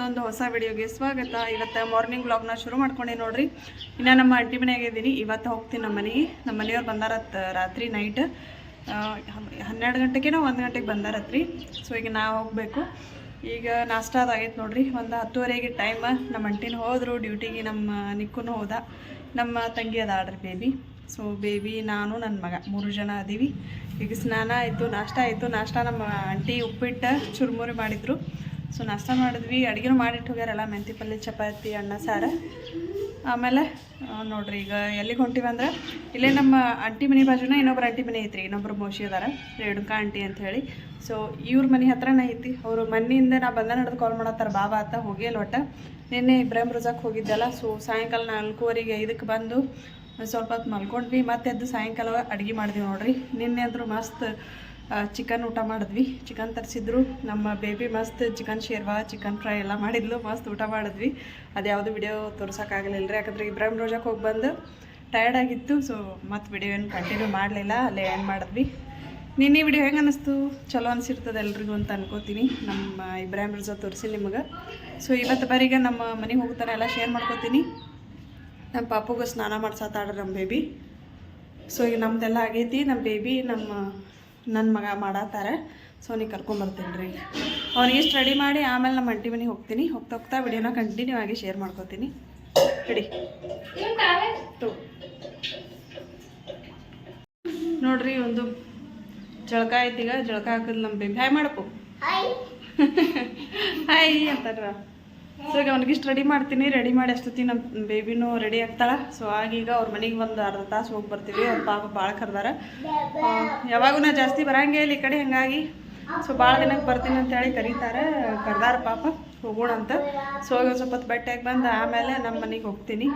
ಮತ್ತೊಂದು ಹೊಸ ವಿಡಿಯೋಗೆ ಸ್ವಾಗತ. ಇವತ್ತು ಮಾರ್ನಿಂಗ್ ವ್ಲಾಗ್ನ ಶುರು ಮಾಡ್ಕೊಂಡೆ ನೋಡ್ರಿ. ಇನ್ನು ನಮ್ಮ ಅಂಟಿ ಮನೆಯಾಗ ಇದ್ದೀನಿ ಇವತ್ತು ಹೋಗ್ತೀನಿ ನಮ್ಮ ಮನೆಗೆ. ನಮ್ಮ ಮನೆಯವ್ರು ಬಂದಾರತ್ ರಾತ್ರಿ ನೈಟ್ ಹನ್ನೆರಡು ಗಂಟೆಗೇನೋ ಒಂದು ಗಂಟೆಗೆ ಬಂದಾರತ್ರಿ ಸೊ ಈಗ ನಾವು ಹೋಗಬೇಕು. ಈಗ ನಾಷ್ಟ ಅದಾಗೈತೆ ನೋಡ್ರಿ. ಒಂದು ಹತ್ತುವರೆಗೆ ಟೈಮ್ ನಮ್ಮ ಅಂಟಿನ ಹೋದರು. ಡ್ಯೂಟಿಗೆ ನಮ್ಮ ನಿಕ್ಕೂ ಹೋದ. ನಮ್ಮ ತಂಗಿ ಅದಾಡ್ರಿ ಬೇಬಿ ಸೊ ಬೇಬಿ ನಾನು ನನ್ನ ಮಗ. ಮೂರು ಜನ ಅದೀವಿ. ಈಗ ಸ್ನಾನ ಆಯಿತು, ನಾಷ್ಟ ಆಯಿತು. ನಾಷ್ಟ ನಮ್ಮ ಆಂಟಿ ಉಪ್ಪಿಟ್ಟು, ಚುರುಮುರಿ ಮಾಡಿದ್ರು. ಸೊ ನಾಷ್ಟ ಮಾಡಿದ್ವಿ, ಅಡುಗೆನೂ ಮಾಡಿಟ್ಟು ಹೋಗ್ಯಾರಲ್ಲ ಮೆಂತಿ ಪಲ್ಯ ಚಪಾತಿ, ಅನ್ನ, ಸಾರ. ಆಮೇಲೆ ನೋಡ್ರಿ ಈಗ ಎಲ್ಲಿಗೆ ಹೊಂಟಿವಿ ಅಂದ್ರೆ, ಇಲ್ಲೇ ನಮ್ಮ ಅಂಟಿ ಮನೆ ಬಾಜುನ ಇನ್ನೊಬ್ರು ಅಂಟಿ ಮನೆ ಐತ್ರಿ, ಇನ್ನೊಬ್ರು ಮೋಶಿ ಅದಾರ, ರೇಣುಕಾ ಆಂಟಿ ಅಂತ ಹೇಳಿ. ಸೊ ಇವ್ರ ಮನೆ ಹತ್ರನೇ ಐತಿ, ಅವರು ಮನೆಯಿಂದ ನಾ ಬಂದ ನಡೆದು ಕಾಲ್ ಮಾಡತ್ತಾರ ಬಾಬಾ ಅಂತ ಹೋಗಿಲ್ಲ ಒಟ್ಟು. ನಿನ್ನೆ ಇಬ್ರಾಹಿಂ ರೋಜಾಕ್ ಹೋಗಿದ್ದೆಲ್ಲ, ಸೊ ಸಾಯಂಕಾಲ ನಾಲ್ಕೂವರೆಗೆ ಐದಕ್ಕೆ ಬಂದು ಸ್ವಲ್ಪ ಹೊತ್ತು ಮಲ್ಕೊಂಡ್ವಿ, ಮತ್ತೆ ಎದ್ದು ಸಾಯಂಕಾಲ ಅಡುಗೆ ಮಾಡಿದ್ವಿ ನೋಡ್ರಿ. ನಿನ್ನೆ ಅಂದ್ರೂ ಮಸ್ತ್ ಚಿಕನ್ ಊಟ ಮಾಡಿದ್ವಿ. ಚಿಕನ್ ತರಿಸಿದ್ರು. ನಮ್ಮ ಬೇಬಿ ಮಸ್ತ್ ಚಿಕನ್ ಶೇರ್ವಾ, ಚಿಕನ್ ಫ್ರೈ ಎಲ್ಲ ಮಾಡಿದ್ಲು. ಮಸ್ತ್ ಊಟ ಮಾಡಿದ್ವಿ. ಅದ್ಯಾವುದು ವಿಡಿಯೋ ತೋರ್ಸೋಕ್ಕಾಗಲಿಲ್ಲ ರೀ ಯಾಕಂದ್ರೆ ಇಬ್ರಾಹಿಂ ರೋಜಾಕ್ಕೆ ಹೋಗಿ ಬಂದು ಟಯರ್ಡ್ ಆಗಿತ್ತು. ಸೊ ಮತ್ತು ವಿಡಿಯೋ ಏನು ಕಂಟಿನ್ಯೂ ಮಾಡಲಿಲ್ಲ. ಅಲ್ಲೇ ಏನು ಮಾಡಿದ್ವಿ. ನಿನ್ನೆ ವಿಡಿಯೋ ಹೆಂಗೆ ಅನ್ನಿಸ್ತು ಚಲೋ ಅನಿಸಿರ್ತದೆ ಎಲ್ರಿಗೂ ಅಂತ ಅನ್ಕೋತೀನಿ. ನಮ್ಮ ಇಬ್ರಾಹಿಂ ರೋಜಾ ತೋರಿಸಿ ನಿಮಗೆ. ಸೊ ಇವತ್ತು ಬಾರಿಗೆ ನಮ್ಮ ಮನೆಗೆ ಹೋಗ್ತಾನೆ ಎಲ್ಲ ಶೇರ್ ಮಾಡ್ಕೋತೀನಿ. ನಮ್ಮ ಪಾಪುಗೂ ಸ್ನಾನ ಮಾಡ್ಸತ್ತಾಡ್ರಿ ನಮ್ಮ ಬೇಬಿ ಸೊ ಈಗ ನಮ್ದೆಲ್ಲ ಆಗೈತಿ. ನಮ್ಮ ಬೇಬಿ ನಮ್ಮ ನನ್ನ ಮಗ ಮಾಡತ್ತಾರ. ಸೊ ನೀವು ಕರ್ಕೊಂಬರ್ತೀನಿ ರೀ. ಅವ್ನಿಗೆ ಇಷ್ಟು ರೆಡಿ ಮಾಡಿ ಆಮೇಲೆ ನಮ್ಮ ಅಂಟಿ ಮನೆಗೆ ಹೋಗ್ತೀನಿ. ಹೋಗ್ತಾ ಹೋಗ್ತಾ ವಿಡಿಯೋನ ಕಂಟಿನ್ಯೂ ಆಗಿ ಶೇರ್ ಮಾಡ್ಕೋತೀನಿ. ರೆಡಿ ನೋಡ್ರಿ ಒಂದು ಜಳಕ ಈಗ. ಜಳಕ ಹಾಕಿದ್ ನಮ್ಮ ಬೇಬಿ ಹಾಯ್ ಮಾಡಪ್ಪು. ಹಾಯ್ ಅಂತಾರ. ಸೊ ಈಗ ಅವ್ನಿಗಿಷ್ಟು ರೆಡಿ ಮಾಡ್ತೀನಿ. ರೆಡಿ ಮಾಡಿ ಅಷ್ಟೊತ್ತಿ ನಮ್ಮ ಬೇಬಿನೂ ರೆಡಿ ಆಗ್ತಾಳೆ. ಸೊ ಆಗೀಗ ಅವ್ರ ಮನೆಗೆ ಒಂದು ಅರ್ಧ ತಾಸು ಹೋಗಿ ಬರ್ತೀವಿ. ಅವ್ರ ಪಾಪ ಭಾಳ ಕರ್ದಾರ. ಯಾವಾಗೂ ನಾ ಜಾಸ್ತಿ ಬರಂಗೇ ಇಲ್ಲಿ ಈ ಕಡೆ, ಹಂಗಾಗಿ ಸೊ ಭಾಳ ದಿನಕ್ಕೆ ಬರ್ತೀನಿ ಅಂತೇಳಿ ಕರೀತಾರೆ. ಕರ್ದಾರ ಪಾಪ, ಹೋಗೋಣ ಅಂತ. ಸೊ ಒಂದು ಸ್ವಲ್ಪ ಹೊತ್ತು ಬಟ್ಟೆಗೆ ಬಂದು ಆಮೇಲೆ ನಮ್ಮ ಮನೆಗೆ ಹೋಗ್ತೀನಿ.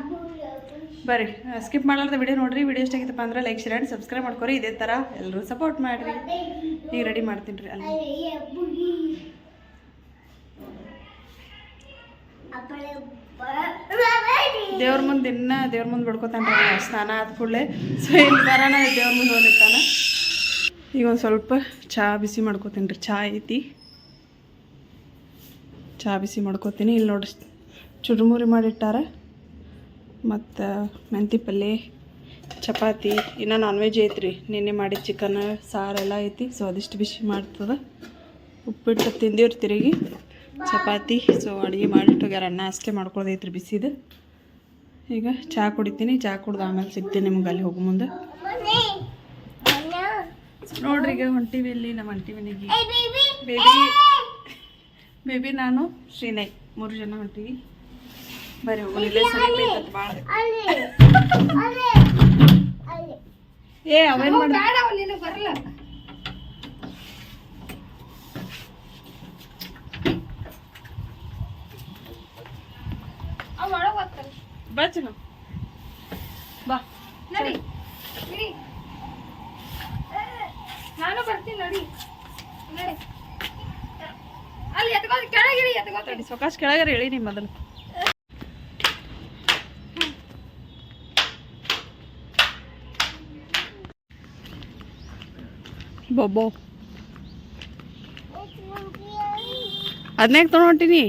ಬರ್ರಿ. ಸ್ಕಿಪ್ ಮಾಡಲಾರ್ದ ವಿಡಿಯೋ ನೋಡಿರಿ. ವಿಡಿಯೋ ಇಷ್ಟ ಆಗಿತ್ತಪ್ಪ ಅಂದ್ರೆ ಲೈಕ್ ಶೇರ್ ಆ್ಯಂಡ್ ಸಬ್ಸ್ಕ್ರೈಬ್ ಮಾಡ್ಕೊರಿ. ಇದೇ ಥರ ಎಲ್ಲರೂ ಸಪೋರ್ಟ್ ಮಾಡಿರಿ. ಈಗ ರೆಡಿ ಮಾಡ್ತೀನಿ ರೀ ಅಲ್ಲಿ. ದೇವ್ರ ಮುಂದೆ ಇನ್ನ ದೇವ್ರ ಮುಂದೆ ಬಿಡ್ಕೋತಾನೆ ಸ್ನಾನ ಆದ ಕೂಡಲೇ. ಸೊ ಇಲ್ಲಿ ಬರೋಣ, ದೇವ್ರ ಮುಂದೆ ಹೋಗಿರ್ತಾನೆ ಈಗ ಒಂದು ಸ್ವಲ್ಪ ಚಹಾ ಬಿಸಿ ಮಾಡ್ಕೋತೀನಿ ರೀ ಚಹಾ ಐತಿ. ಚಹಾ ಬಿಸಿ ಮಾಡ್ಕೋತೀನಿ. ಇಲ್ಲಿ ನೋಡಿ ಚುರುಮುರಿ ಮಾಡಿಟ್ಟಾರ. ಮತ್ತು ಮೆಂತಿ ಪಲ್ಯ ಚಪಾತಿ, ಇನ್ನು ನಾನ್ ವೆಜ್ ಐತ್ರಿ. ನಿನ್ನೆ ಮಾಡಿದ ಚಿಕನ್ ಸಾರೆಲ್ಲ ಐತಿ ಸೊ ಅದಿಷ್ಟು ಬಿಸಿ ಮಾಡ್ತದೆ. ಉಪ್ಪಿಟ್ಟು ತಿಂದಿವ್ರಿ ತಿರುಗಿ. ಚಪಾತಿ ಸೊ ಅಡುಗೆ ಮಾಡಿಟ್ಟು ಹೋಗ್ಯಾರ ಅನ್ನ ಅಷ್ಟೇ ಮಾಡ್ಕೊಳ್ದೈತ್ರಿ ಬಿಸಿದು. ಈಗ ಚಹಾ ಕುಡಿತೀನಿ ಚಹಾ ಕುಡ್ದು ಆಮೇಲೆ ಸಿಗ್ತೀನಿ ನಿಮ್ಗೆ ಅಲ್ಲಿ ಹೋಗೋ ಮುಂದೆ. ನೋಡ್ರಿ ಈಗ ಹೊಂಟಿವಿ ಇಲ್ಲಿ ನಮ್ಮ ಅಂಟಿ ಮನೆಗೆ ಬೇಬಿ! ಬೇಬಿ ನಾನು ಶ್ರೀನೈ. ಮೂರು ಜನ ಹೊಂಟಿವಿ. ಬರ್ರಿ ಹೋಗಿ ಭಾಳ ಏ ಅವೇನ್ ಮಾಡ ಬಾ ನಡಿ. ನಾನು ಬರ್ತೀನಿ ನಡಿ. ನಡಿ. ಅಲ್ಲಿ ಕೆಳಗಿರಿ ತಡಿ ಕೆಳಗರ ಹೇಳಿ ನಿಮ್ಮ ಮೊದಲು. ಬೊಬ್ಬೋ. ಅದನ್ನೇ ತೊಗೊಂಡಿನಿ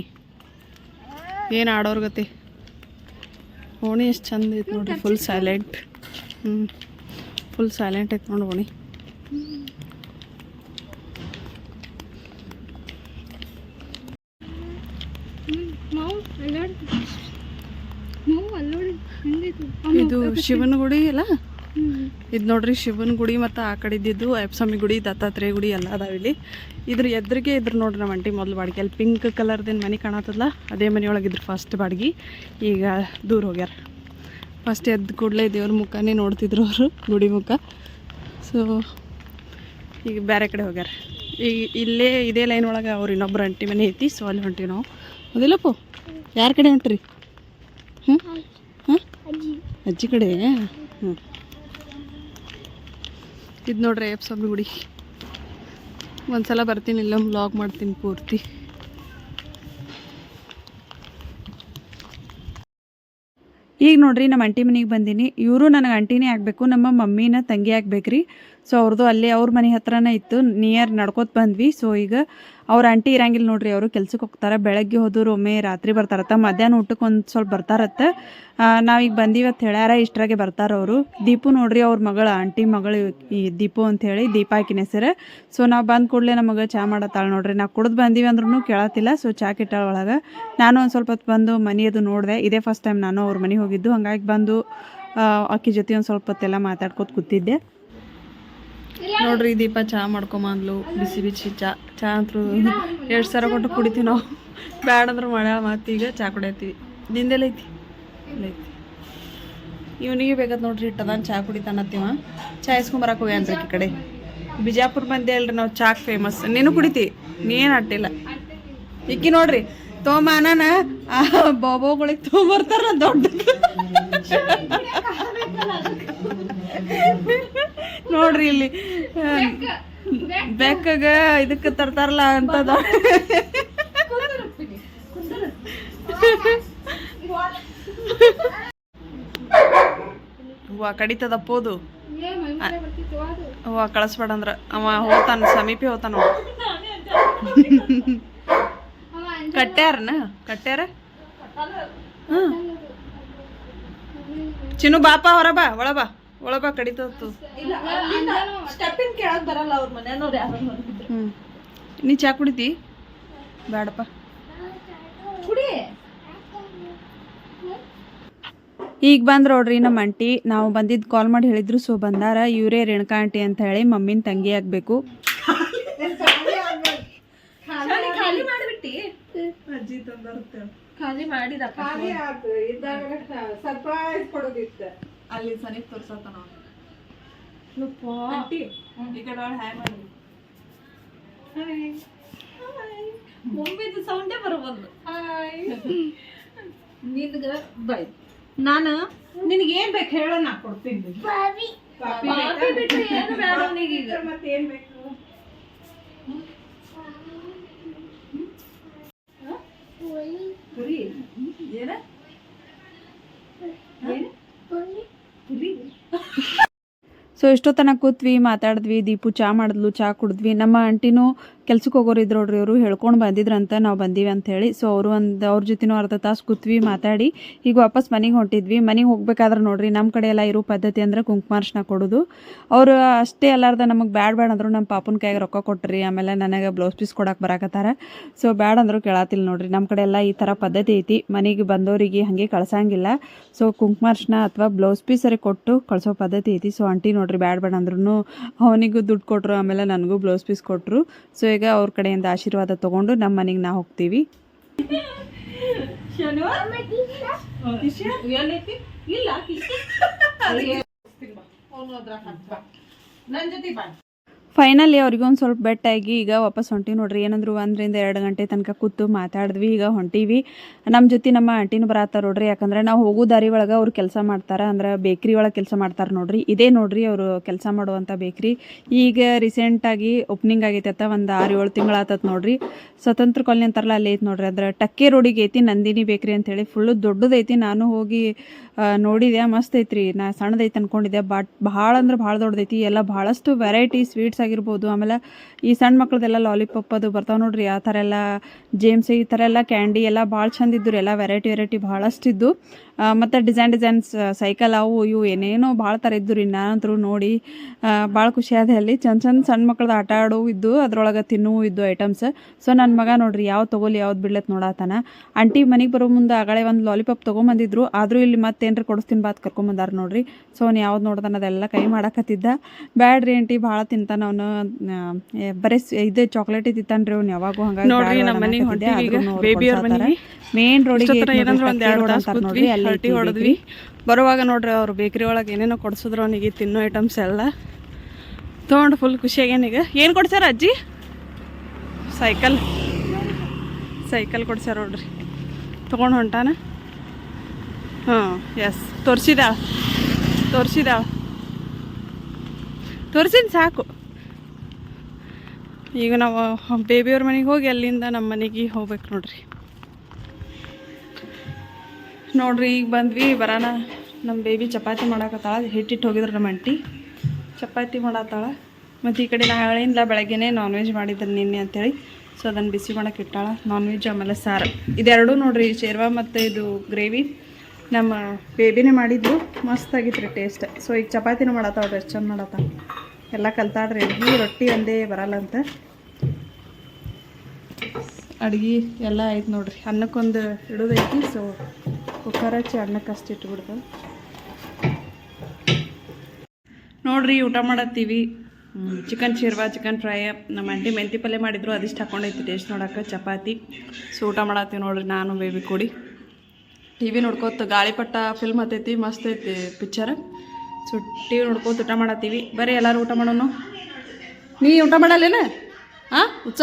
ಏನು ಆಡೋರ್ ಗತಿ? ಓಣಿ ಎಷ್ಟು ಚಂದ ಐತೆ ನೋಡ್ರಿ ಫುಲ್ ಸೈಲೆಂಟ್ ಹ್ಞೂ ಫುಲ್ ಸೈಲೆಂಟ್ ಐತೆ ನೋಡಿ ಓಣಿ ಇದು ಶಿವನ ಗುಡಿ ಅಲ್ಲ ಇದು ನೋಡ್ರಿ ಶಿವನ ಗುಡಿ ಮತ್ತು ಆ ಕಡೆ ಇದ್ದಿದ್ದು ಅಯ್ಯಪ್ಪಸ್ವಾಮಿ ಗುಡಿ, ದತ್ತಾತ್ರೇಯ ಗುಡಿ ಎಲ್ಲ ಅದಾವ ಇಲ್ಲಿ. ಇದ್ರ ಎದ್ರಿಗೆ ಇದ್ರ ನೋಡ್ರಿ ನಮ್ಮ ಅಂಟಿ ಮೊದಲು ಬಾಡಿಗೆ. ಅಲ್ಲಿ ಪಿಂಕ್ ಕಲರ್ದಿನ ಮನೆ ಕಾಣತ್ತಲ್ಲ ಅದೇ ಮನೆಯೊಳಗೆ ಇದ್ರ ಫಸ್ಟ್ ಬಾಡಿಗೆ. ಈಗ ದೂರ ಹೋಗ್ಯಾರ. ಫಸ್ಟ್ ಎದ್ದು ಕೂಡಲೇ ದೇವ್ರ ಮುಖನೇ ನೋಡ್ತಿದ್ರು ಅವರು, ಗುಡಿ ಮುಖ. ಸೊ ಈಗ ಬೇರೆ ಕಡೆ ಹೋಗ್ಯಾರ. ಈಗ ಇಲ್ಲೇ, ಇದೇ ಲೈನ್ ಒಳಗೆ ಅವ್ರು ಇನ್ನೊಬ್ರು ಅಂಟಿ ಮನೆ ಐತಿ ಸೊ ಅಲ್ಲಿ ಹೊಂಟಿವಿ ನಾವು ಅದಿಲ್ಲಪ್ಪು ಯಾರ ಕಡೆ ಹೊಂಟ್ರಿ ಹ್ಞೂ ಹಾಂ ಅಜ್ಜಿ. ಕಡೆ ಹ್ಞೂ ಇದು ನೋಡ್ರಿ ಅಯ್ಯಪ್ಪ ಸ್ವಾಮಿ ಗುಡಿ. ಒಂದ್ಸಲ ಬರ್ತೀನಿ ಇಲ್ಲ ಬ್ಲಾಗ್ ಮಾಡ್ತೀನಿ ಪೂರ್ತಿ. ಈಗ ನೋಡ್ರಿ ನಮ್ಮ ಅಂಟಿ ಮನೆಗೆ ಬಂದೀನಿ. ಇವರು ನನಗೆ ಅಂಟಿನೇ ಆಗಬೇಕು, ನಮ್ಮ ಮಮ್ಮಿನ ತಂಗಿ ಆಗ್ಬೇಕ್ರಿ. ಸೊ ಅವ್ರದ್ದು ಅಲ್ಲೇ ಅವ್ರ ಮನೆ ಹತ್ರನೇ ಇತ್ತು. ನಿಯರ್ ನಡ್ಕೋತ ಬಂದ್ವಿ. ಸೊ ಈಗ ಅವ್ರ ಆಂಟಿ ಇರಂಗಿಲ್ಲ ನೋಡ್ರಿ, ಅವರು ಕೆಲ್ಸಕ್ಕೆ ಹೋಗ್ತಾರೆ. ಬೆಳಗ್ಗೆ ಹೋದ್ರು, ಒಮ್ಮೆ ರಾತ್ರಿ ಬರ್ತಾರತ್ತ. ಮಧ್ಯಾಹ್ನ ಊಟಕ್ಕೆ ಒಂದು ಸ್ವಲ್ಪ ಬರ್ತಾರತ್ತ. ನಾವೀಗ ಬಂದೀವತ್ತು ಹೇಳ್ಯಾರ, ಇಷ್ಟರಾಗೆ ಬರ್ತಾರೆ ಅವರು. ದೀಪು ನೋಡ್ರಿ, ಅವ್ರ ಮಗಳ ಆಂಟಿ ಮಗಳು, ಈ ದೀಪು ಅಂತ ಹೇಳಿ ದೀಪ ಆಕಿನ ಹೆಸರು. ಸೊ ನಾವು ಬಂದ ಕೂಡಲೇ ನಮಗೆ ಚಾ ಮಾಡತ್ತಾಳೆ ನೋಡ್ರಿ. ನಾವು ಕುಡ್ದು ಬಂದೀವಿ ಅಂದ್ರೂ ಕೇಳತ್ತಿಲ್ಲ. ಸೊ ಚಾ ಕಿಟ್ಟಾಳ ಒಳಗೆ ನಾನು ಒಂದು ಸ್ವಲ್ಪ ಹೊತ್ತು ಬಂದು ಮನೆಯದು ನೋಡಿದೆ. ಇದೇ ಫಸ್ಟ್ ಟೈಮ್ ನಾನು ಅವ್ರ ಮನೆಗೆ ಹೋಗಿದ್ದು. ಹಂಗಾಗಿ ಬಂದು ಅಕ್ಕಿ ಜೊತೆ ಒಂದು ಸ್ವಲ್ಪ ಹೊತ್ತೆಲ್ಲ ಮಾತಾಡ್ಕೊತ ಕೂತಿದ್ದೆ. ನೋಡ್ರಿ ದೀಪ ಚಹಾ ಮಾಡ್ಕೊಂಬಂದ್ಲು, ಬಿಸಿ ಬಿಸಿ ಚಾ ಚಹಾ ಅಂತೂ ಎರಡು ಸಾವಿರ ಕೊಟ್ಟು ಕುಡಿತೀವಿ ನಾವು. ಬ್ಯಾಡ ಅಂದ್ರೆ ಮಳೆ ಮತ್ತೆ ಈಗ ಚಹಾ ಕುಡಿಯತ್ತೀವಿ. ನಿಂದೆಲ್ಲ ಐತಿ? ಇಲ್ಲೈತಿ ಇವನಿಗೆ ಬೇಕಾದ ನೋಡ್ರಿ ಇಟ್ಟದಾನ ಚಹಾ ಕುಡಿತಾನತ್ತೀವ ಚಹಾ ಇಸ್ಕೊಂಬರಕ್ಕೆ ಹೋಗ್ಯಾನ್ರಿ ಈ ಕಡೆ. ಬಿಜಾಪುರ ಮಂದಿ ಅಲ್ರಿ ನಾವು ಚಾಕ್ ಫೇಮಸ್ ನೀನು ಕುಡಿತಿ? ನೀನು ಅಟ್ಟಿಲ್ಲ. ಇಕ್ಕಿ ನೋಡ್ರಿ ತೋಮಾನ ಬಾಬೋಗಳಿಗೆ ತೊಗೊಂಬರ್ತಾರ ದೊಡ್ಡ ನೋಡ್ರಿ ಇಲ್ಲಿ. ಬೆಕ್ಕಗ ಇದಕ್ಕೆ ತರ್ತಾರಲ್ಲ ಅಂತದ. ಹೂವ ಕಡಿತದ ಪೋದು. ಹೂವ ಕಳಿಸ್ಬೇಡಂದ್ರ. ಅವ ಹೋತಾನ ಸಮೀಪೆ ಹೋತಾನ. ಕಟ್ಟ್ಯಾರನ? ಕಟ್ಟ್ಯಾರ? ಹ್ಮ್. ಚಿನ್ನು ಬಾಪ ಹೊರ ಬಾ ಒಳ ಬಾ. ಒಳ ಕಡಿತು ನೀ ಚಾ ಕುಡಿತಿ? ಬೇಡಪ್ಪ ಈಗ ಬಂದ್ರ ನೋಡ್ರಿ ನಮ್ಮ ಆಂಟಿ. ನಾವು ಬಂದಿದ್ದು ಕಾಲ್ ಮಾಡಿ ಹೇಳಿದ್ರು ಸೊ ಬಂದಾರ ಇವರೇ ರೇಣುಕಾ ಆಂಟಿ ಅಂತ ಹೇಳಿ ಮಮ್ಮಿನ ತಂಗಿ ಆಗ್ಬೇಕು. ಖಾಲಿ ಮಾಡಿದಪ್ಪ ಅಲ್ಲಿ ಸನಿಪ್ ತೋರ್ಸತ್ತ ಮುಂಬಿದ್ದು ಸೌಂಡೇ ಬರಬಂದು ನಿನ್ಗ ಬೈ. ನಾನು ನಿನಗೆ ಏನ್ ಬೇಕು ಹೇಳೋ ನಾ ಕೊಡ್ತೀನಿ. ಬಾಬಿ ಬಿಟ್ರೆ ಏನು ಬೇಡ ಅವನಿಗೆ ಈಗ ಸೊ ಎಷ್ಟೊತ್ತನ ಕೂತ್ವಿ ಮಾತಾಡಿದ್ವಿ ದೀಪು ಚಾ ಮಾಡಿದ್ಲು ಚಾ ಕುಡಿದ್ವಿ. ನಮ್ಮ ಆಂಟಿನೂ ಕೆಲ್ಸಕ್ಕೆ ಹೋಗೋರು ಇದ್ರು ನೋಡ್ರಿ ಅವರು ಹೇಳ್ಕೊಂಡು ಬಂದಿದ್ರಂತ ನಾವು ಬಂದೀವಿ ಹೇಳಿ. ಸೊ ಅವರು ಒಂದು, ಅವ್ರ ಜೊತೆನೂ ಅರ್ಧ ತಾಸು ಕೂತ್ವಿ, ಮಾತಾಡಿ. ಈಗ ವಾಪಸ್ ಮನೆಗೆ ಹೊಂಟಿದ್ವಿ. ಮನೆಗೆ ಹೋಗ್ಬೇಕಾದ್ರೆ ನೋಡ್ರಿ ನಮ್ಮ ಕಡೆ ಎಲ್ಲ ಇರೋ ಪದ್ಧತಿ ಅಂದ್ರೆ ಕುಂಕುಮಾರ್ಶನ ಕೊಡೋದು. ಅವರು ಅಷ್ಟೇ ಅಲ್ಲಾರ್ದ ನಮಗೆ ಬ್ಯಾಡ್ ಬ್ಯಾಡ ಅಂದರು ನಮ್ಮ ಪಾಪನ ಕೈಗೆ ರೊಕ್ಕ ಕೊಟ್ರಿ, ಆಮೇಲೆ ನನಗೆ ಬ್ಲೌಸ್ ಪೀಸ್ ಕೊಡಕ್ಕೆ ಬರಾಕತ್ತಾರ. ಸೊ ಬ್ಯಾಡ ಅಂದರು ಕೇಳತ್ತಿಲ್ಲ ನೋಡ್ರಿ ನಮ್ಮ ಕಡೆ ಎಲ್ಲ ಈ ಥರ ಪದ್ಧತಿ ಐತಿ. ಮನೆಗೆ ಬಂದವರಿಗೆ ಹಾಗೆ ಕಳ್ಸಂಗಿಲ್ಲ. ಸೊ ಕುಂಕುಮಾರ್ಶನ ಅಥವಾ ಬ್ಲೌಸ್ ಪೀಸರಿ ಕೊಟ್ಟು ಕಳ್ಸೋ ಪದ್ಧತಿ ಐತಿ. ಸೊ ಆಂಟಿ ನೋಡ್ರಿ ಬ್ಯಾಡ್ ಬೇಡ ಅಂದ್ರೂ ಅವನಿಗೂ ದುಡ್ಡು ಕೊಟ್ಟರು ಆಮೇಲೆ ನನಗೂ ಬ್ಲೌಸ್ ಪೀಸ್ ಕೊಟ್ಟರು ಸೊ ಈಗ ಅವ್ರ ಕಡೆಯಿಂದ ಆಶೀರ್ವಾದ ತಗೊಂಡು ನಮ್ಮ ಮನೆಗೆ ನಾವು ಹೋಗ್ತೀವಿ. ಇಲ್ಲ ನನ್ ಜೊತೆ ಬಾ. ಫೈನಲಿ ಅವ್ರಿಗೊಂದು ಸ್ವಲ್ಪ ಬೆಟ್ಟಾಗಿ ಈಗ ವಾಪಸ್ ಹೊಂಟೀವಿ ನೋಡ್ರಿ. ಏನಂದ್ರು ಒಂದರಿಂದ ಎರಡು ಗಂಟೆ ತನಕ ಕೂತು ಮಾತಾಡಿದ್ವಿ, ಈಗ ಹೊಂಟೀವಿ. ನಮ್ಮ ಜೊತೆ ನಮ್ಮ ಆಂಟಿನೂ ಬರತ್ತಾರ ನೋಡ್ರಿ. ಯಾಕಂದ್ರೆ ನಾವು ಹೋಗೋ ದಾರಿ ಒಳಗೆ ಅವ್ರು ಕೆಲಸ ಮಾಡ್ತಾರೆ, ಅಂದ್ರೆ ಬೇಕ್ರಿ ಒಳಗೆ ಕೆಲಸ ಮಾಡ್ತಾರೆ ನೋಡ್ರಿ. ಇದೇ ನೋಡ್ರಿ ಅವರು ಕೆಲಸ ಮಾಡುವಂಥ ಬೇಕ್ರಿ ಈಗ ರೀಸೆಂಟಾಗಿ ಓಪನಿಂಗ್ ಆಗೈತೆ ಅತ್ತ ಒಂದು ಆರು ಏಳು ತಿಂಗಳು ಆತತ್ ನೋಡ್ರಿ. ಸ್ವತಂತ್ರ ಕಾಲನಿ ಅಂತಾರಲ್ಲ, ಅಲ್ಲಿ ಐತೆ ನೋಡ್ರಿ. ಅಂದ್ರೆ ಟಕ್ಕೆ ರೋಡಿಗೆ ಐತಿ ನಂದಿನಿ ಬೇಕ್ರಿ ಅಂತೇಳಿ. ಫುಲ್ಲು ದೊಡ್ಡದೈತಿ. ನಾನು ಹೋಗಿ ನೋಡಿದೆ. ಮಸ್ತ್ ಐತ್ರಿ. ನಾ ಸಣ್ಣದೈತಿ ಅಂದ್ಕೊಂಡಿದ್ದೆ ಬಟ್ ಭಾಳ ಅಂದ್ರೆ ಭಾಳ ದೊಡ್ಡದೈತಿ. ಎಲ್ಲ ಭಾಳಷ್ಟು ವೆರೈಟಿ ಸ್ವೀಟ್ಸ್ ಆಗಿರ್ಬೋದು. ಆಮೇಲೆ ಈ ಸಣ್ಣ ಮಕ್ಳದೆಲ್ಲ ಲಾಲಿಪಾಪ್ ಅದು ಬರ್ತಾವೆ ನೋಡ್ರಿ, ಆ ಥರ ಎಲ್ಲ ಜೇಮ್ಸ್ ಈ ಥರ ಎಲ್ಲ ಕ್ಯಾಂಡಿ ಎಲ್ಲ ಭಾಳ ಚಂದ ಎಲ್ಲ ವೆರೈಟಿ ವೆರೈಟಿ ಭಾಳಷ್ಟು ಇದ್ದು. ಮತ್ತು ಡಿಸೈನ್ ಡಿಸೈನ್ಸ್ ಸೈಕಲ್ ಅವು ಇವು ಏನೇನೋ ಭಾಳ ಥರ ಇದ್ದು ರೀ ನಾನಂತರೂ ನೋಡಿ ಭಾಳ ಖುಷಿ ಆದ ಅಲ್ಲಿ. ಚಂದ ಚಂದ ಸಣ್ಣ ಮಕ್ಳದ್ದು ಆಟ ಆಡೋ ಇದ್ದು ಅದರೊಳಗೆ ತಿನ್ನುವು ಇದ್ದು ಐಟಮ್ಸ್ ಸೊ ನನ್ನ ಮಗ ನೋಡ್ರಿ ಯಾವ್ದು ತೊಗೊಲಿ ಯಾವ್ದು ಬಿಡ್ಲತ್ ನೋಡತ್ತಾನ ಆಂಟಿ ಮನೆಗೆ ಬರೋ ಮುಂದೆ ಆಗಳೇ ಒಂದು ಲಾಲಿಪಾಪ್ ತೊಗೊಂಬಂದಿದ್ರು. ಆದರೂ ಇಲ್ಲಿ ಮತ್ತೇನ್ರ ಕೊಡಿಸ್ತೀನಿ ಬಾತ್ ಕರ್ಕೊಂಬಂದಾರ ನೋಡ್ರಿ. ಸೊ ಅವ್ನು ಯಾವ್ದು ನೋಡ್ದಾನ ಅದೆಲ್ಲ ಕೈ ಮಾಡಾಕತ್ತಿದ್ದ. ಬ್ಯಾಡ್ರಿ ಆಂಟಿ ಭಾಳ ತಿಂತಾನ ಅವನು ಬರೀ ಇದೆ ಚಾಕ್ಲೇಟ್ ತಿಂತಾನ್ರಿ ಅವ್ನು ಯಾವಾಗೂ ಹಂಗಾಗಿ ನೋಡ್ರಿ ಮೇನ್ ರೋಡಿಗೆ ಇಷ್ಟೊತ್ತರ ಹರಟಿ ಹೊಡೆದ್ವಿ. ಬರುವಾಗ ನೋಡ್ರಿ ಅವ್ರು ಬೇಕ್ರಿ ಒಳಗೆ ಏನೇನೋ ಕೊಡ್ಸಿದ್ರು ಅವನಿಗೆ ತಿನ್ನೋ ಐಟಮ್ಸ್ ಎಲ್ಲ. ತೊಗೊಂಡು ಫುಲ್ ಖುಷಿಯಾಗೇನೀಗ ಏನು ಕೊಡ್ಸ್ಯಾರ ಅಜ್ಜಿ? ಸೈಕಲ್ ಸೈಕಲ್ ಕೊಡ್ಸ್ಯಾರ ನೋಡ್ರಿ. ತೊಗೊಂಡು ಹೊಂಟಾನ? ಹಾಂ ಎಸ್ ತೋರಿಸಿದಾಳ. ತೋರಿಸಿದಾಳ. ತೋರಿಸಿನ ಸಾಕು. ಈಗ ನಾವು ಬೇಬಿಯವ್ರ ಮನೆಗೆ ಹೋಗಿ ಅಲ್ಲಿಂದ ನಮ್ಮ ಮನೆಗೆ ಹೋಗ್ಬೇಕು ನೋಡ್ರಿ. ನೋಡ್ರಿ, ಈಗ ಬಂದ್ವಿ ಬರೋಣ ನಮ್ಮ ಬೇಬಿ ಚಪಾತಿ ಮಾಡಾಕತ್ತಾಳ ಹಿಟ್ಟಿಟ್ಟು ಹೋಗಿದ್ರು ನಮ್ಮ ಅಂಟಿ ಚಪಾತಿ ಮಾಡತ್ತಾಳ ಮತ್ತು ಈ ಕಡೆ ನಾ ಹೇಳಿಲ್ಲ ಬೆಳಗ್ಗೆನೇ ನಾನ್ ವೆಜ್ ಮಾಡಿದ್ರು ನಿನ್ನೆ ಅಂತೇಳಿ. ಸೊ ಅದನ್ನು ಬಿಸಿ ಮಾಡೋಕೆ ಇಟ್ಟಾಳ. ನಾನ್ ವೆಜ್ ಆಮೇಲೆ ಸಾರು. ಇದೆರಡೂ ನೋಡ್ರಿ, ಶೇರ್ವ ಮತ್ತು ಇದು ಗ್ರೇವಿ ನಮ್ಮ ಬೇಬಿನೇ ಮಾಡಿದ್ದು ಮಸ್ತ್ ಆಗಿತ್ತು ರೀ ಟೇಸ್ಟ್ ಸೊ ಈಗ ಚಪಾತಿನೂ ಮಾಡತ್ತಾವ್ರಿ ಎಷ್ಟು ಚಂದ ಮಾಡತ್ತ ಎಲ್ಲ ಕಲ್ತಾಡ್ರಿ ಅಡ್ಗೆ ರೊಟ್ಟಿ ಒಂದೇ ಬರಲ್ಲ ಅಂತ. ಅಡ್ಗೆ ಎಲ್ಲ ಆಯ್ತು ನೋಡ್ರಿ. ಅನ್ನಕ್ಕೊಂದು ಇಡೋದೈತಿ ಸೊ ಕುಕ್ಕರ್ ಹಚ್ಚಿ ಅನ್ನಕ್ಕೆ ಅಷ್ಟು ಇಟ್ಬಿಡ್ತದೆ ನೋಡ್ರಿ, ಊಟ ಮಾಡತ್ತೀವಿ. ಚಿಕನ್ ಶೇರ್ವಾ ಚಿಕನ್ ಫ್ರೈ ನಮ್ಮ ಆಂಟಿ ಮೆಂತಿ ಪಲ್ಯ ಮಾಡಿದ್ರು, ಅದಿಷ್ಟು ಹಾಕೊಂಡೈತಿ ಟೇಸ್ಟ್ ನೋಡಕ್ಕೆ, ಚಪಾತಿ. ಸೊ ಊಟ ಮಾಡತ್ತೀವಿ ನೋಡ್ರಿ, ನಾನು ಬೇಬಿ ಕೂಡಿ. ಟಿ ವಿ ನೋಡ್ಕೋತ ಗಾಳಿಪಟ ಫಿಲ್ಮ್ ಹತ್ತೈತಿ, ಮಸ್ತ್ ಐತಿ ಪಿಕ್ಚರ್ ಸೊ ಟಿ ವಿ ನೋಡ್ಕೋತ ಊಟ ಮಾಡತ್ತೀವಿ. ಬರೀ ಎಲ್ಲರೂ ಊಟ ಮಾಡೋನು? ನೀ ಊಟ ಮಾಡಲ್ಲೇನ? ಹಾಂ ಉಚ್ಚ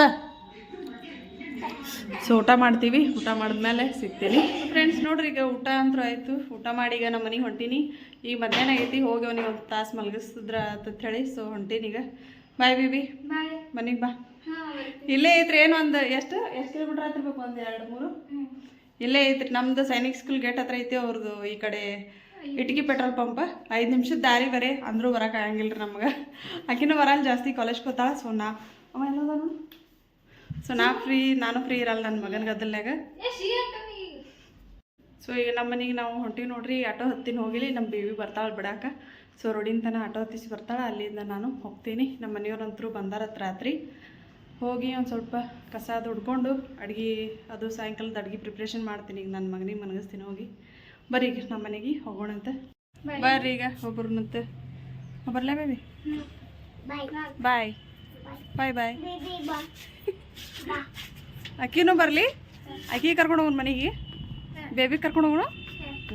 ಸೊ ಊಟ ಮಾಡ್ತೀವಿ. ಊಟ ಮಾಡಿದ್ಮೇಲೆ ಸಿಗ್ತೀನಿ. ಫ್ರೆಂಡ್ಸ್ ನೋಡ್ರಿ ಈಗ ಊಟ ಅಂತೂ ಆಯಿತು. ಊಟ ಮಾಡಿ ಈಗ ನಮ್ಮ ಮನೆಗೆ ಹೊಂಟೀನಿ. ಈಗ ಮಧ್ಯಾಹ್ನ ಐತಿ. ಹೋಗಿ ಅವನಿಗೆ ಒಂದು ತಾಸು ಮಲಗಿಸಿದ್ರ ಅಂತ ಹೇಳಿ. ಸೊ ಹೊಂಟೀನಿ ಈಗ. ಬಾಯ್ ಬೇಬಿ ಮನೆಗೆ ಬಾ. ಇಲ್ಲೇ ಐತ್ರಿ ಏನು ಒಂದು ಎಷ್ಟು? ಎಷ್ಟು ಕಿಲೋಮೀಟ್ರ್ ಹತ್ತಿರ್ಬೇಕು ಒಂದು ಎರಡು ಮೂರು? ಇಲ್ಲೇ ಐತ್ರಿ. ನಮ್ದು ಸೈನಿಕ್ ಸ್ಕೂಲ್ ಗೇಟ್ ಹತ್ರ ಐತಿ ಅವ್ರದ್ದು ಈ ಕಡೆ ಇಟಗಿ ಪೆಟ್ರೋಲ್ ಪಂಪ್ ಐದು ನಿಮಿಷದ ದಾರಿ ಬರೆ. ಅಂದರೂ ಬರೋಕ್ಕಾಗಂಗಿಲ್ಲ ಆಗಂಗಿಲ್ಲ ರೀ ನಮ್ಗೆ. ಆಕಿನೂ ಬರಲ್ಲ ಜಾಸ್ತಿ ಕಾಲೇಜ್ ಹೋತಾಳ ಸೊ ನಾ ಅವ ಎಲ್ಲದಾನು ಸೊ ನಾ ಫ್ರೀ ನಾನು ಫ್ರೀ ಇರಲ್ಲ ನನ್ನ ಮಗನ ಗದ್ದಲ್ನಾಗ ಸೊ ಈಗ. ನಮ್ಮ ಮನೆಗೆ ನಾವು ಹೊಂಟಿವಿ ನೋಡ್ರಿ ಆಟೋ ಹತ್ತಿನ ಹೋಗಿಲಿ ನಮ್ಮ ಬೇಬಿ ಬರ್ತಾಳೆ ಬಿಡಾಕ. ಸೊ ರೋಡಿನ ತನಕ ಆಟೋ ಹತ್ತಿಸಿ ಬರ್ತಾಳೆ ಅಲ್ಲಿಂದ ನಾನು ಹೋಗ್ತೀನಿ. ನಮ್ಮ ಮನೆಯವ್ರಂತರೂ ಬಂದಾರತ್ ರಾತ್ರಿ. ಹೋಗಿ ಒಂದು ಸ್ವಲ್ಪ ಕಸ ದುಡ್ಕೊಂಡು ಹುಡ್ಕೊಂಡು ಅಡ್ಗೆ ಅದು ಸಾಯಂಕಾಲದ ಅಡುಗೆ ಪ್ರಿಪ್ರೇಷನ್ ಮಾಡ್ತೀನಿ. ಈಗ ನನ್ನ ಮಗನಿಗೆ ಮನಗಿಸ್ತೀನಿ ಹೋಗಿ. ಬರ್ರಿ ಈಗ ನಮ್ಮ ಮನೆಗೆ ಹೋಗೋಣಂತ. ಬರ್ರಿ. ಈಗ ಒಬ್ಬರನ್ನಂತೆ ಬರ್ಲೇ ಬೇಬಿ? ಬಾಯ್ ಬಾಯ್ ಬಾಯ್ ಅಕ್ಕಿನೂ ಬರಲಿ? ಅಕ್ಕಿ ಕರ್ಕೊಂಡು ಹೋಗೋಣ ಮನೆಗೆ? ಬೇಬಿ ಕರ್ಕೊಂಡು ಹೋಗೋಣ?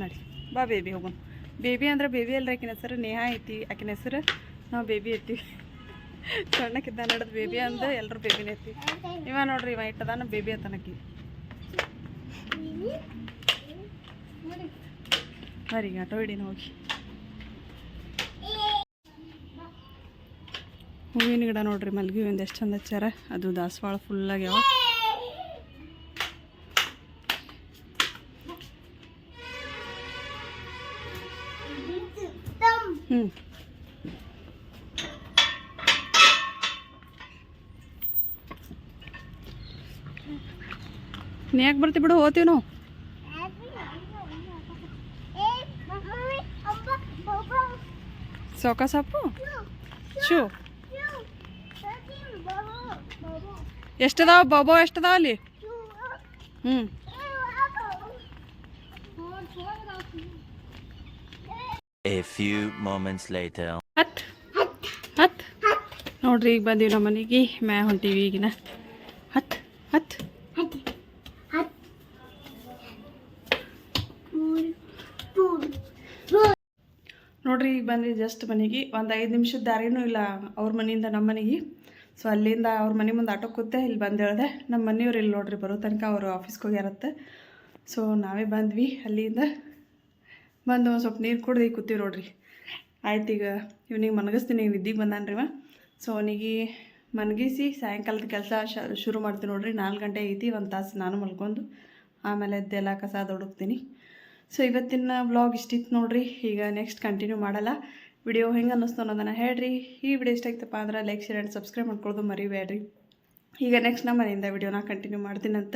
ನಡಿ. ಬಾ ಬೇಬಿ ಹೋಗೋಣ ಬೇಬಿ ಅಂದ್ರೆ ಬೇಬಿ ಅಲ್ರಿ ಆಕಿನ ಹೆಸರು? ನೇಹಾ ಐತಿ ಆಕಿನ ಹೆಸರು? ನಾವು ಬೇಬಿ ಐತಿ ಸಣ್ಣಕ್ಕಿದ್ದ ನಡೆದು ಬೇಬಿ ಅಂದ ಎಲ್ಲರೂ ಬೇಬಿನೇ ಐತಿ ಇವ ನೋಡ್ರಿ, ಇವ ಇಟ್ಟದಾನ ಬೇಬಿ ಅಂತನಕಿ ಈಗ ಆಟೋ ಹಿಡಿನ ಹೋಗಿ. ಹೂವಿನ ಗಿಡ ನೋಡ್ರಿ, ಮಲ್ಗಿ ಹೂವಿಂದ ಎಷ್ಟು ಚಂದ ಹಚ್ಚಾರ ಅದು ದಾಸವಾಳ ಫುಲ್ ಆಗ್ಯಾವ. ಹ್ಞೂ ನೀ ಯಾಕೆ ಬರ್ತಿ ಬಿಡು, ಹೋಗ್ತೀವಿ ನಾವು. ಸೊಕ ಸಾಪು? ಶೂ. ಎಷ್ಟದಾವ ಬಾಬೋ ಎಷ್ಟದಾವ ಅಲ್ಲಿ? ಹ್ಞೂ A few moments later. ಹತ್. ಹತ್. ನೋಡ್ರಿ ಈಗ ಬಂದೀವಿ ನಮ್ಮ ಮನೆಗೆ ಮ್ಯಾ ಹೊಂಟೀವಿ ಈಗಿನ. ಹತ್ ಹತ್. ನೋಡ್ರಿ ಈಗ ಬಂದ್ವಿ ಜಸ್ಟ್ ಮನೆಗೆ. ಒಂದು ಐದು ನಿಮಿಷದ ದಾರಿನೂ ಇಲ್ಲ ಅವ್ರ ಮನೆಯಿಂದ ನಮ್ಮ ಮನೆಗೆ. ಸೊ ಅಲ್ಲಿಂದ ಅವ್ರ ಮನೆ ಮುಂದೆ ಆಟೋ ಕೂತೆ ಇಲ್ಲಿ ಬಂದು ಹೇಳ್ದೆ, ನಮ್ಮ ಮನೆಯವ್ರು ಇಲ್ಲಿ ನೋಡ್ರಿ, ಬರೋ ತನಕ ಅವರು ಆಫೀಸ್ಗೆ ಹೋಗ್ಯಾರತ್ತೆ. ಸೊ ನಾವೇ ಬಂದ್ವಿ ಅಲ್ಲಿಂದ. ಬಂದು ಒಂದು ಸ್ವಲ್ಪ ನೀರು ಕುಡ್ದು ಕೂತೀವಿ ನೋಡ್ರಿ. ಆಯ್ತು ಈಗ ಇವ್ನಿಗೆ ಮನಗಿಸ್ತೀನಿ ವಿದ್ಯೆಗೆ ಬಂದಾನ್ರಿ ಇವ. ಸೊ ಅವನಿಗೆ ಮನಗಿಸಿ ಸಾಯಂಕಾಲದ ಕೆಲಸ ಶುರು ಮಾಡ್ತೀನಿ ನೋಡ್ರಿ, ನಾಲ್ಕು ಗಂಟೆ ಐತಿ ಒಂದು ತಾಸು ನಾನು ಮಲ್ಕೊಂಡು ಆಮೇಲೆ ಎದ್ದೆಲ್ಲ ಕಸ ದೊಡಕ್ತೀನಿ. ಸೊ ಇವತ್ತಿನ ಬ್ಲಾಗ್ ಇಷ್ಟಿತ್ತು ನೋಡ್ರಿ, ಈಗ ನೆಕ್ಸ್ಟ್ ಕಂಟಿನ್ಯೂ ಮಾಡಲ್ಲ. ವಿಡಿಯೋ ಹೆಂಗೆ ಅನ್ನಿಸ್ತು ಅನ್ನೋದನ್ನು ಹೇಳ್ರಿ. ಈ ವಿಡಿಯೋ ಇಷ್ಟ ಆಗ್ತಪ್ಪ ಅಂದ್ರೆ ಲೈಕ್ ಶೇರ್ ಆ್ಯಂಡ್ ಸಬ್ಸ್ಕ್ರೈಬ್ ಮಾಡ್ಕೊಳ್ಳೋದು ಮರಿಬೇಡ್ರಿ. ಈಗ ನೆಕ್ಸ್ಟ್ ನಮ್ಮ ಮನೆಯಿಂದ ವಿಡಿಯೋನ ಕಂಟಿನ್ಯೂ ಮಾಡ್ತೀನಂತ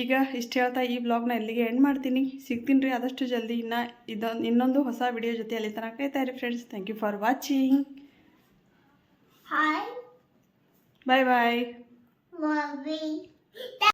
ಈಗ ಇಷ್ಟು ಹೇಳ್ತಾ ಈ ಬ್ಲಾಗ್ನ ಇಲ್ಲಿಗೆ ಎಂಡ್ ಮಾಡ್ತೀನಿ. ಸಿಗ್ತೀನಿ ರೀ ಆದಷ್ಟು ಜಲ್ದಿ. ಇನ್ನು ಇದೊಂದು ಇನ್ನೊಂದು ಹೊಸ ವಿಡಿಯೋ ಜೊತೆ ಅಲ್ಲಿ ತನಕ ಕಾಯ್ತಾ ರೀ friends thank you for watching hi bye bye.